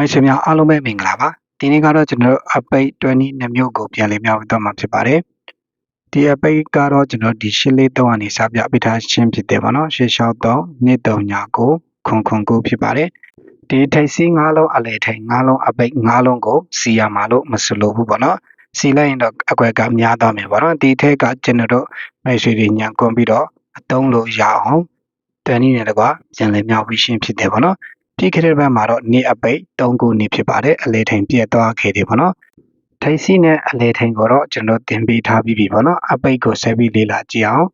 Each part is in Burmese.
မိတ်ဆွေများအားလုံးပဲမင်္ဂလာပါဒီနေ့ကတော့ကျွန်တော်တို့အပိတ်20နှစ်မျိုးကိုပြန်လည်မြောက်တော့မှာဖြစ်ပါတယ်ဒီအပိတ်ကတော့ကျွန်တော်ဒီရှင်းလေးတော့အနေစပြပိထားခြင်းဖြစ်တယ်ပေါ့နော်ရှေ့လျှောက်တော့နှစ်တုံညာကိုခွန်ခွန်ကိုဖြစ်ပါတယ်ဒီထိတ်စီး၅လုံးအလေထိတ်၅လုံးအပိတ်၅လုံးကိုစီရမှာလို့မဆိုလို့ဘူးပေါ့နော်စီလိုက်ရင်တော့အကွက်ကများသွားမယ်ပေါ့နော်ဒီထက်ကကျွန်တော်တို့မိတ်ဆွေတွေညံကွန်ပြီးတော့အတုံးလို့ရအောင်တန်နည်းနဲ့တကွာပြန်လည်မြောက်ပြီးရှင်းဖြစ်တယ်ပေါ့နော် ပြီးခဲ့တဲ့ဘက်မှာတော့နေအပိတ်၃ခုနေဖြစ်ပါတယ်အလေထိန်ပြည့်သွားခဲ့တယ်ပေါ့နော်ထိုင်စီနဲ့အလေထိန်ကိုတော့ကျွန်တော်တင်ပေးထားပြီးပြီပေါ့နော်အပိတ်ကိုဆက်ပြီးလေ့လာကြည့်အောင်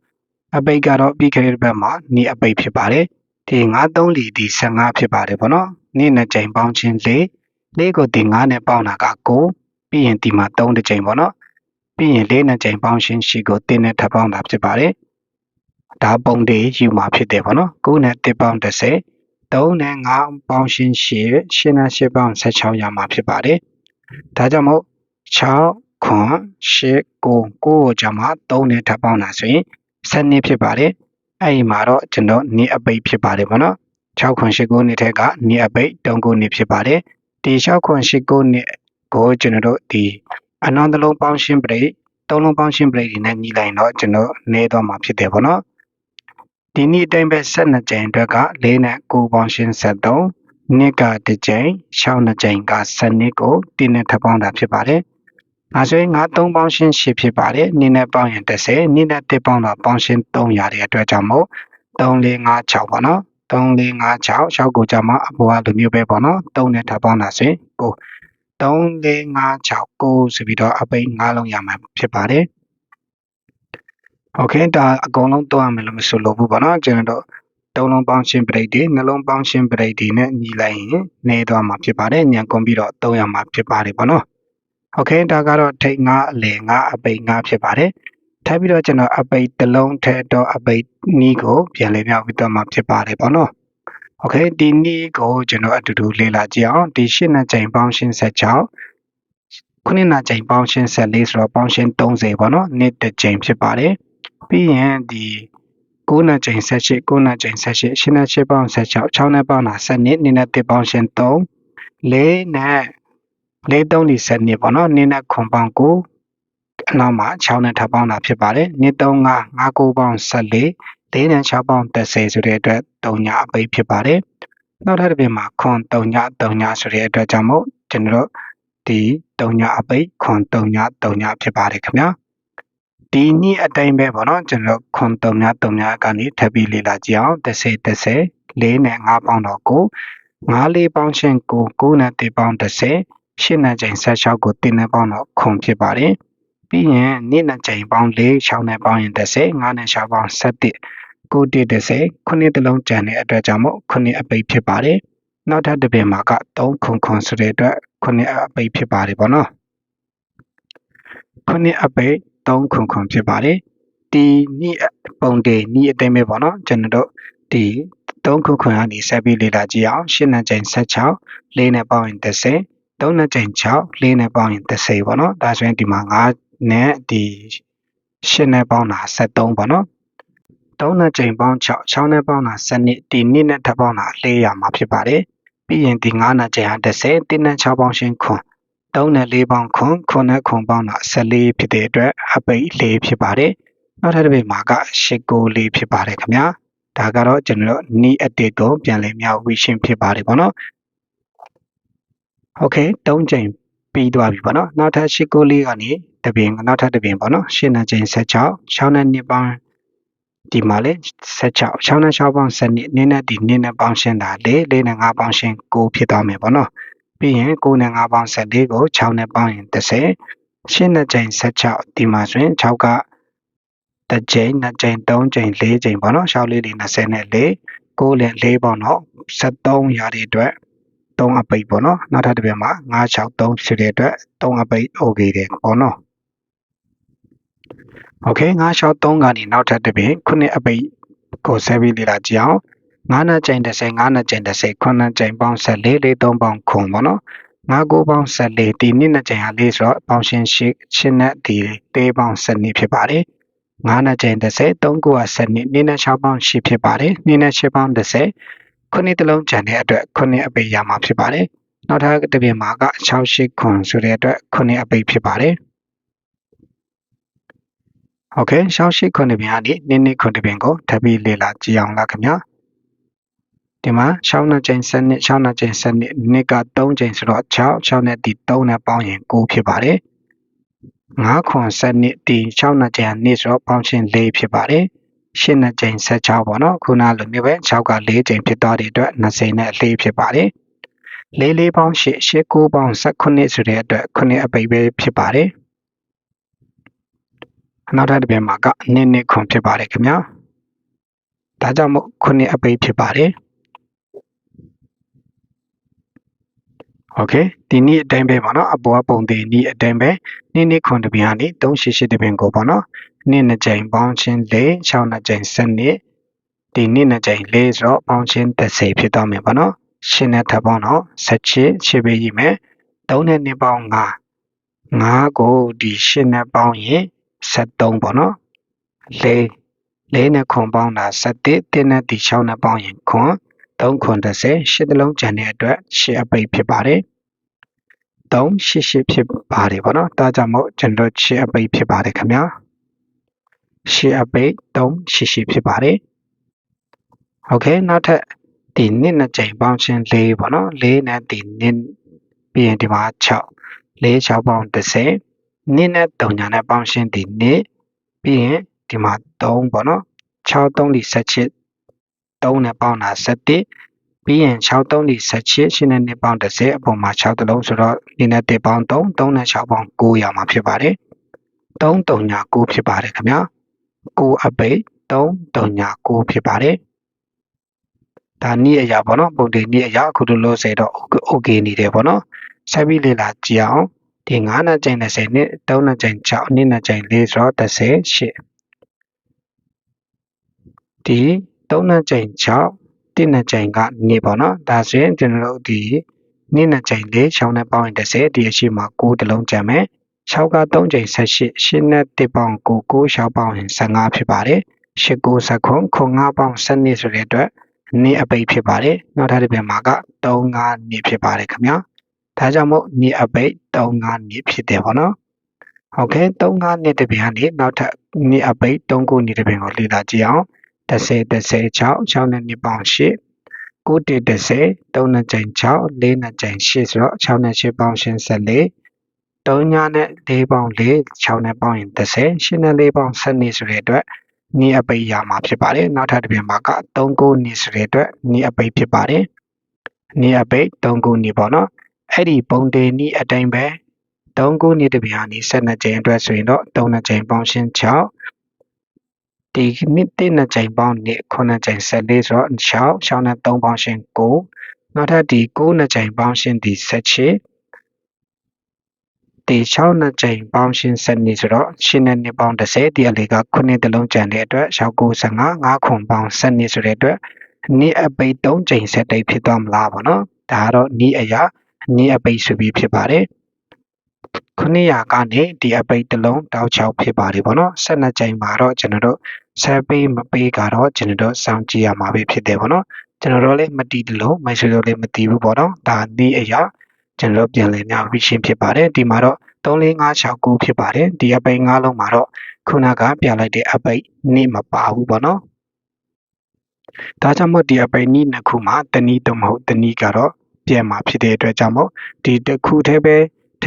အပိတ်ကတော့ပြီးခဲ့တဲ့ဘက်မှာနေအပိတ်ဖြစ်ပါတယ်ဒီ93လီဒီ15ဖြစ်ပါတယ်ပေါ့နော်နေ့နှစ်ကြိမ်ပေါင်းချင်း၄၄ကိုဒီ9နဲ့ပေါင်းတာက9ပြီးရင်ဒီမှာ3တစ်ကြိမ်ပေါ့နော်ပြီးရင်၄နှစ်ကြိမ်ပေါင်းချင်းရှိကိုတင်းနဲ့ထပ်ပေါင်းတာဖြစ်ပါတယ်ဒါပုံတွေယူမှာဖြစ်တယ်ပေါ့နော်9နဲ့1ပေါင်း30 3နဲ့5ပေါင်းရှင်းရှည်ရှင်းနဲ့ရှစ်ပေါင်း16ရမှာဖြစ်ပါတယ်။ဒါကြောင့်မို့6ခွန်8 9 9ကိုကြမှာ3နဲ့ထပ်ပေါင်းတာဆိုရင်7ဖြစ်ပါတယ်။အဲ့ဒီမှာတော့ကျွန်တော်နေအပိတ်ဖြစ်ပါတယ်ပေါ့နော်။6ခွန်8 9နှစ်ထက်ကနေအပိတ်3ခုနှစ်ဖြစ်ပါတယ်။ဒီ6ခွန်8 9နှစ်ကိုကျွန်တော်တို့ဒီအနောက်တစ်လုံးပေါင်းရှင်းပရိတ်သုံးလုံးပေါင်းရှင်းပရိတ်တွေနဲ့ညီလိုက်တော့ကျွန်တော်နေတော့မှာဖြစ်တယ်ပေါ့နော်။ ဒီနေ့အတိုင်းပဲ12ကြိမ်အတွက်က4နဲ့9ပေါင်းရှင်း73နှစ်ကတစ်ကြိမ်6နှစ်ကြိမ်က7နှစ်ကိုတင်းနဲ့ထပ်ပေါင်းတာဖြစ်ပါတယ်။ဒါဆိုရင်9 3ပေါင်းရှင်း10ဖြစ်ပါတယ်။နှစ်နဲ့ပေါင်းရင်30နှစ်နဲ့တစ်ပေါင်းတော့ပေါင်းရှင်း300တဲ့အတွက်ကြောင့်မို့3 4 5 6ပေါ့နော်။3 4 5 6 6ကိုကြမှာအပေါ်ကလိုမျိုးပဲပေါ့နော်။3နဲ့ထပ်ပေါင်းတာဆိုရင်9 3 4 5 6 9ဆိုပြီးတော့အပိတ်9လုံးရမှာဖြစ်ပါတယ်။ โอเคဒါအကုန်လုံးတော့ရမယ်လို့မဆိုလို့ဘူးပေါ့နော်ကျွန်တော်တို့သုံးလုံးပေါင်းရှင်းပရိတ်တွေနှလုံးပေါင်းရှင်းပရိတ်တွေနဲ့ညီလိုက်ရင်နေသွားမှာဖြစ်ပါတယ်ညံကုန်ပြီးတော့သုံးရမှာဖြစ်ပါတယ်ပေါ့နော်โอเคဒါကတော့ထိတ်ငါအလေငါအပိတ်ငါဖြစ်ပါတယ်ထပ်ပြီးတော့ကျွန်တော်အပိတ်တစ်လုံးထဲတော့အပိတ်နီးကိုပြန်လည်မြောက်ပြီးတော့မှာဖြစ်ပါတယ်ပေါ့နော်โอเคဒီနီးကိုကျွန်တော်အတူတူလေ့လာကြည့်အောင်ဒီရှင်းနှစ်ချိန်ပေါင်းရှင်းဆက်6ခုနှစ်နာချိန်ပေါင်းရှင်းဆက်4ဆိုတော့ပေါင်းရှင်း30ပေါ့နော်နှစ်တစ်ချိန်ဖြစ်ပါတယ် ပြီးရင်ဒီ9နဲ့ချိန်18 9နဲ့ချိန်18 8နဲ့8ပေါင်း16 6နဲ့ပေါင်းတာ7နှစ်နှစ်နဲ့1ပေါင်းရှင်3 4နဲ့4 3ဒီ7နှစ်ပေါ့နော်နှစ်နဲ့ခွန်ပေါင်း9အနောက်မှာ6နဲ့ထပ်ပေါင်းတာဖြစ်ပါတယ်နှစ်3 5 5 9ပေါင်း14 4နဲ့6ပေါင်း30ဆိုတဲ့အတွက်3ညအပိတ်ဖြစ်ပါတယ်နောက်ထပ်တစ်ပြင်မှာခွန်3ည3ညဆိုတဲ့အတွက်ကြောင့်မို့ကျွန်တော်တို့ဒီ3ညအပိတ်ခွန်3ည3ညဖြစ်ပါတယ်ခင်ဗျာ ဒီနည်းအတိုင်းပဲပေါ့နော်ကျွန်တော်ခွန်တုံများတုံများကနေထပ်ပြီးလေ့လာကြည့်အောင်30 30 4နဲ့5ပေါင်းတော့9 5 4ပေါင်းချင်း9 9နဲ့3ပေါင်း30 8နဲ့ချိန်16ကို3နဲ့ပေါင်းတော့ခွန်ဖြစ်ပါတယ်ပြီးရင်နေ့နဲ့ချိန်ပေါင်း4 6နဲ့ပေါင်းရင်30 5နဲ့6ပေါင်း7 9 30 9တလုံးကျန်တဲ့အတွက်ကြောင့်မို့9အပိတ်ဖြစ်ပါတယ်နောက်ထပ်တစ်ပင်မှာက3ခွန်ခွန်ဆိုတဲ့အတွက်9အပိတ်ဖြစ်ပါတယ်ပေါ့နော်9အပိတ် 3ခွန်ခွန်ဖြစ်ပါတယ်ဒီနိပုံတွေနိအသိမဲ့ပေါ့နော်ကျွန်တော်တို့ဒီ3ခွန်ခွန်ကနေဆက်ပြီးလေ့လာကြည့်အောင်8နဲ့ချိန်16 4နဲ့ပေါင်းရင်30 3နဲ့ချိန်6 4နဲ့ပေါင်းရင်30ပေါ့နော်ဒါဆိုရင်ဒီမှာ9နဲ့ဒီ8နဲ့ပေါင်းတာ73ပေါ့နော်3နဲ့ချိန်ပေါင်း6 6နဲ့ပေါင်းတာ7နှစ်ဒီနှစ်နဲ့ထပ်ပေါင်းတာ400မှာဖြစ်ပါတယ်ပြီးရင်ဒီ9နဲ့ချိန်ဟာ30 3နဲ့6ပေါင်းရှင်းခွန် 3နဲ့4ပေါင်းခွန်9နဲ့ခွန်ပေါင်းတာ14ဖြစ်တဲ့အတွက်အပိတ်4ဖြစ်ပါတယ်။နောက်ထပ်တစ်ပိတ်မှာက8ကို4ဖြစ်ပါတယ်ခင်ဗျာ။ဒါကတော့ကျွန်တော်နီးအတိတ်ကိုပြန်လည်မြောက်ဝီရှင်းဖြစ်ပါတယ်ပေါ့နော်။ Okay 3ချိန်ပြီးသွားပြီပေါ့နော်။နောက်ထပ်8ကို4ကနေတပင်နောက်ထပ်တပင်ပေါ့နော်။8နဲ့ချိန်16 6နဲ့2ပေါင်းဒီမှာလေ16 6နဲ့6ပေါင်း7နည်းနဲ့ဒီနည်းနဲ့ပေါင်းရှင်းတာလေ4နဲ့5ပေါင်းရှင်း9ဖြစ်သွားမယ်ပေါ့နော်။ ပြီးရင်9နဲ့5ပေါင်း14ကို6နဲ့ပေါင်းရင်30ရှင်းတဲ့ချိန်16ဒီမှာဆိုရင်6ကတစ်ချိန်နှစ်ချိန်သုံးချိန်လေးချိန်ပေါ့နော်6လေးတွေ20နဲ့4ကိုလည်း4ပေါင်းတော့73ရာတွေအတွက်3အပိတ်ပေါ့နော်နောက်ထပ်တစ်ပြန်မှာ963ဖြစ်တဲ့အတွက်3အပိတ် OK တယ်ပေါ့နော် OK 963ကနေနောက်ထပ်တစ်ပြန်9အပိတ်ကိုဆက်ပြီးလေ့လာကြည့်အောင် 9နဲ့ချိန်30 9နဲ့ချိန်30 9နဲ့ချိန်ပေါင်း14 4 3ပေါင်းခုံပေါ့နော်9 9ပေါင်း14ဒီနှစ်နဲ့ချိန်ဟာလေးဆိုတော့ပေါင်းရှင်ရှိချင်းနဲ့ဒီသေးပေါင်း12ဖြစ်ပါတယ်9နဲ့ချိန်30 3 9 12နှစ်နဲ့6ပေါင်း8ဖြစ်ပါတယ်နှစ်နဲ့6ပေါင်း30ခုနှစ်တလုံးကျန်တဲ့အတွက်ခုနှစ်အပေရမှာဖြစ်ပါတယ်နောက်ထပ်တစ်ပြင်မှာက6 8ခွန်ဆိုတဲ့အတွက်ခုနှစ်အပေဖြစ်ပါတယ်ဟုတ်ကဲ့ရှောင်းရှိခုနှစ်ပြင်အဒီနင်းနင်းခုနှစ်ပြင်ကိုထပ်ပြီးလေ့လာကြည့်အောင်လားခင်ဗျာ။ ဒီမှာ6နှစ်ချိန်7နှစ်6နှစ်ချိန်7နှစ်နှစ်က3ချိန်ဆိုတော့6 6နဲ့ဒီ3နဲ့ပေါင်းရင်9ဖြစ်ပါတယ်9ခွန်7နှစ်ဒီ6နှစ်ချိန်နှစ်ဆိုတော့ပေါင်းချင်း4ဖြစ်ပါတယ်ရှင်းနှစ်ချိန်16ပေါ့နော်ခုနလိုမျိုးပဲ6က4ချိန်ဖြစ်သွားတဲ့အတွက်20နဲ့4ဖြစ်ပါတယ်4 4ပေါင်း8 8 9ပေါင်း19ဆိုတဲ့အတွက်9အပိတ်ပဲဖြစ်ပါတယ်နောက်ထပ်တစ်ပြန်မှာကနစ်နစ်ခွန်ဖြစ်ပါတယ်ခင်ဗျာဒါကြောင့်မို့9အပိတ်ဖြစ်ပါတယ် โอเคဒီနေ့အတိုင်းပဲပေါ့နော်အပေါ်ကပုံသေးနေ့အတိုင်းပဲနေ့နေ့ခွန်တပြန်ကနေ388တပြန်ကိုပေါ့နော်နေ့နှစ်ကြိမ်ပေါင်းချင်း4 6နှစ်ကြိမ်7နှစ်ဒီနေ့နှစ်ကြိမ်4ဆိုတော့ပေါင်းချင်း30ဖြစ်သွားမယ်ပေါ့နော်ရှင်းတဲ့ထပ်ပေါင်းတော့78ရှင်းပေးရမယ်3နဲ့2ပေါင်း5 5ကိုဒီရှင်းနဲ့ပေါင်းရင်73ပေါ့နော်4 4နဲ့ခွန်ပေါင်းတာ7 1နဲ့ဒီ6နဲ့ပေါင်းရင်ခွန် 3ခွန်30ရှစ်တလုံးကျန်တဲ့အတွက်ရှစ်အပိတ်ဖြစ်ပါတယ်3 8 8ဖြစ်ပါတယ်ပေါ့နော်ဒါကြောင့်မို့ကျွန်တော်ရှစ်အပိတ်ဖြစ်ပါတယ်ခင်ဗျာရှစ်အပိတ်3 8 8ဖြစ်ပါတယ်โอเคနောက်ထပ်ဒီနှစ်နှစ်ကြိမ်ပေါင်းချင်း4ပေါ့နော်4နဲ့ဒီနှစ်ပြီးရင်ဒီမှာ6 4 6ပေါင်း30နှစ်နဲ့3ညာနဲ့ပေါင်းချင်းဒီနှစ်ပြီးရင်ဒီမှာ3ပေါ့နော်6 3ဒီ17 3နဲ့ပေါင်းတာ17ပြီးရင်6 3ဒီ17ရှင်းနဲ့နှစ်ပေါင်း30အပေါ်မှာ6တလုံးဆိုတော့ဒီနဲ့1ပေါင်း3 3နဲ့6ပေါင်း9ရမှာဖြစ်ပါတယ်3 3ညာ9ဖြစ်ပါတယ်ခင်ဗျာ9အပိတ်3 3ညာ9ဖြစ်ပါတယ်ဒါနည်းအရာပေါ့နော်ပုံတင်နည်းအရာအခုလိုလို့ဆိုတော့ okay နေတယ်ပေါ့နော်ဆက်ပြီးလေ့လာကြည့်အောင်ဒီ9နဲ့ချိန်30နှစ်3နဲ့ချိန်6နှစ်နဲ့ချိန်4ဆိုတော့30 8ဒီ 3နဲ့ချိန်6တစ်နဲ့ချိန်ကနေပေါ့နော်ဒါဆိုရင်ကျွန်တော်တို့ဒီနှစ်နဲ့ချိန်4 6နဲ့ပေါင်းရင်30ဒီအရှိမှာ9တလုံးကျန်မယ်6က3ချိန်18 8နဲ့1ပေါင်း9 9 6ပေါင်းရင်15ဖြစ်ပါတယ်8 9 19ခု9ပေါင်း12ဆိုတဲ့အတွက်နှစ်အပိတ်ဖြစ်ပါတယ်နောက်ထပ်တစ်ပြန်မှာက3 5နှစ်ဖြစ်ပါတယ်ခင်ဗျာဒါကြောင့်မို့နှစ်အပိတ်3 5နှစ်ဖြစ်တယ်ပေါ့နော်ဟုတ်ကဲ့3 5နှစ်တစ်ပြန်ကနေနောက်ထပ်နှစ်အပိတ်3 9နှစ်တစ်ပြန်ကိုလေ့လာကြည့်အောင် 30 30 6 6နဲ့2ပေါင်း8 9 1 30 3နဲ့ချိန်6 4နဲ့ချိန်8ဆိုတော့6နဲ့8ပေါင်းရှင်း14 3ညနဲ့4ပေါင်း4 6နဲ့ပေါင်းရင်30 8နဲ့4ပေါင်း12ဆိုတဲ့အတွက်နီးအပိတ်ရမှာဖြစ်ပါတယ်နောက်ထပ်တစ်ပြင်မှာက3ကိုနီးဆိုတဲ့အတွက်နီးအပိတ်ဖြစ်ပါတယ်နီးအပိတ်3ကိုနီးပေါ့နော်အဲ့ဒီပုံတေနီးအတိုင်းပဲ3ကိုနီးတစ်ပြင်ကနေ12ကြိမ်အတွက်ဆိုရင်တော့3နဲ့ကြိမ်ပေါင်းရှင်း6 ဒီနှစ်တစ်နှစ်ကြိမ်ပေါင်းနှစ်9ကြိမ်14ဆိုတော့6 6နဲ့3ပေါင်းရှင်း9နောက်ထပ်ဒီ9နှစ်ကြိမ်ပေါင်းရှင်းဒီ18ဒီ6နှစ်ကြိမ်ပေါင်းရှင်းဆက်နေဆိုတော့ရှင်းနဲ့နှစ်ပေါင်း30ဒီအလေးက9တလုံးကျန်တဲ့အတွက်6 9 15 9ခွန်ပေါင်းဆက်နေဆိုတဲ့အတွက်နှစ်အပိတ်3ကြိမ်ဆက်တိတ်ဖြစ်သွားမလားပေါ့နော်ဒါကတော့နီးအရာနီးအပိတ်ဆိုပြီးဖြစ်ပါတယ် 900ကနေဒီအပိတ်တစ်လုံးတောက်ချောက်ဖြစ်ပါတယ်ပေါ့နော်12ကြိမ်မှာတော့ကျွန်တော်တို့ဆက်ပေးမပေးကတော့ကျွန်တော်တို့စောင့်ကြည့်ရမှာပဲဖြစ်တယ်ပေါ့နော်ကျွန်တော်တို့လည်းမတီးတယ်လို့မိုက်ဆွေတို့လည်းမတီးဘူးပေါ့နော်ဒါနီးအရာကျွန်တော်ပြန်လည်များပြီးရှင်းဖြစ်ပါတယ်ဒီမှာတော့34569ဖြစ်ပါတယ်ဒီအပိတ်၅လုံးမှာတော့ခုနကပြလိုက်တဲ့အပိတ်နေမပါဘူးပေါ့နော်ဒါကြောင့်မို့ဒီအပိတ်နီးနှစ်ခုမှာတနည်းတော့မဟုတ်တနည်းကတော့ပြန်မှာဖြစ်တဲ့အတွက်ကြောင့်မို့ဒီတစ်ခုတည်းပဲ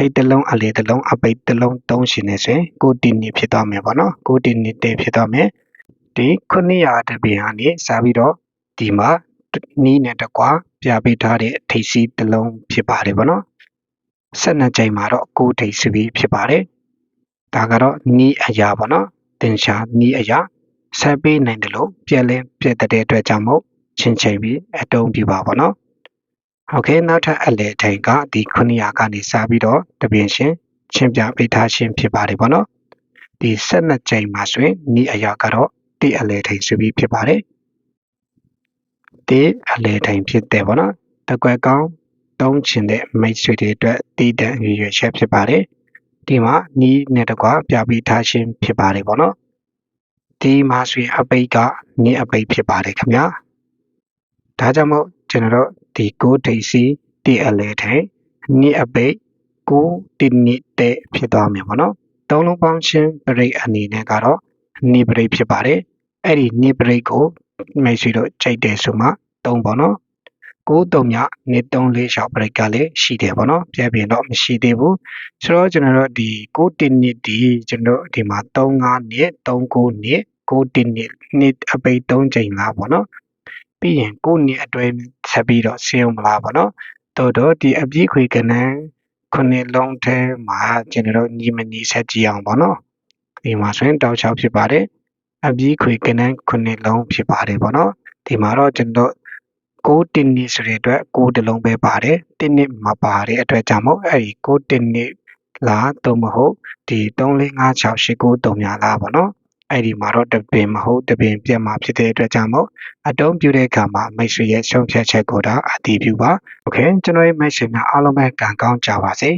ထိတ်တလုံးအလေတလုံးအပိတ်တလုံးသုံးရှင်နေဆိုရင်ကိုတီနီဖြစ်သွားမယ်ပေါ့နော်ကိုတီနီတေဖြစ်သွားမယ်ဒီ900တပင်ကနေစားပြီးတော့ဒီမှာနီးနဲ့တကွာပြပေးထားတဲ့ထိပ်စီးတစ်လုံးဖြစ်ပါတယ်ဗောနော်12ကြိမ်မှာတော့9ထိပ်စီးပြီးဖြစ်ပါတယ်ဒါကတော့နီးအရာဗောနော်တင်ရှာနီးအရာဆက်ပေးနိုင်တယ်လို့ပြက်လဲပြက်တဲ့အတွက်ကြောင့်မို့ချင်းချိန်ပြီးအတုံးပြပါဗောနော် ဟုတ်ကဲ့နောက်ထပ်အလဲထိန်ကဒီ900ကနေစပြီးတော့တပင်ရှင်ချင်းပြပေးထားခြင်းဖြစ်ပါတယ်ဗောနော်ဒီ12ကြိမ်မှာဆိုရင်နီးအရာကတော့တိအလဲထိန်ဆိုပြီးဖြစ်ပါတယ်တဲ့အလဲထိုင်ဖြစ်တယ်ပေါ့နော်တကွက်ကောင်းသုံးချင်တဲ့မိတ်ဆွေတွေအတွက်တည်တံ့ရွရွချက်ဖြစ်ပါတယ်ဒီမှာနီးနဲ့တကွပြပြီးထားခြင်းဖြစ်ပါတယ်ပေါ့နော်ဒီမှာဆိုရင်အပိတ်ကနီးအပိတ်ဖြစ်ပါတယ်ခင်ဗျာဒါကြောင့်မို့ကျွန်တော် တို့ဒီကိုဒိတ်စီတတအလဲထဲနိအပိတ်ကိုတိနိတဲ့ဖြစ်သွားမယ်ပေါ့နော်သုံးလုံးပေါင်းချင်းပရိတ်အနေနဲ့ကတော့နိပရိတ်ဖြစ်ပါတယ်အဲ့ဒီနိပရိတ်ကိုမိတ်ဆွေတို့ချိန်တယ်ဆိုမှသုံးပေါ့နော်ကိုတုံမြနေ3လေးရှောက်ပရိတ်ကလည်းရှိတယ်ပေါ့နော်ပြပြင်တော့မရှိသေးဘူးဆိုတော့ကျွန်တော်တို့ဒီကိုတင်နစ်ဒီကျွန်တော်ဒီမှာ35နှစ်39နှစ်ကိုတင်နစ်နှစ်အပိတ်3ချိန်လားပေါ့နော်ပြီးရင်ကိုနှစ်အတွဲ ဆက်ပြီးတော့ဆင်းအောင်မလားပေါ့နော်တော်တော့ဒီအပြည့်ခွေကနန်းခုနှစ်လုံးထဲမှာကျွန်တော်တို့ညီမညီဆက်ကြည့်အောင်ပေါ့နော်ဒီမှာဆိုရင်တောက်ချောက်ဖြစ်ပါတယ်အပြည့်ခွေကနန်းခုနှစ်လုံးဖြစ်ပါတယ်ပေါ့နော်ဒီမှာတော့ကျွန်တော်ကိုတင်နစ်ဆိုတဲ့အတွက်ကိုတစ်လုံးပဲပါတယ်တင်နစ်မပါတဲ့အတွက်ကြောင့်မို့အဲ့ဒီကိုတင်နစ်လားသို့မဟုတ်ဒီ345689များလားပေါ့နော် အဲ့ဒီမှာတော့တပင်မဟုတ်တပင်ပြက်မှာဖြစ်တဲ့အတွက်ကြောင့်မို့အတုံးပြတဲ့အခါမှာမိတ်ဆွေရဲ့ရှုံးဖြတ်ချက်ကိုတော့အတည်ပြုပါ။ Okay ကျွန်တော်ရဲ့မိတ်ဆွေများအားလုံးပဲကံကောင်းကြပါစေ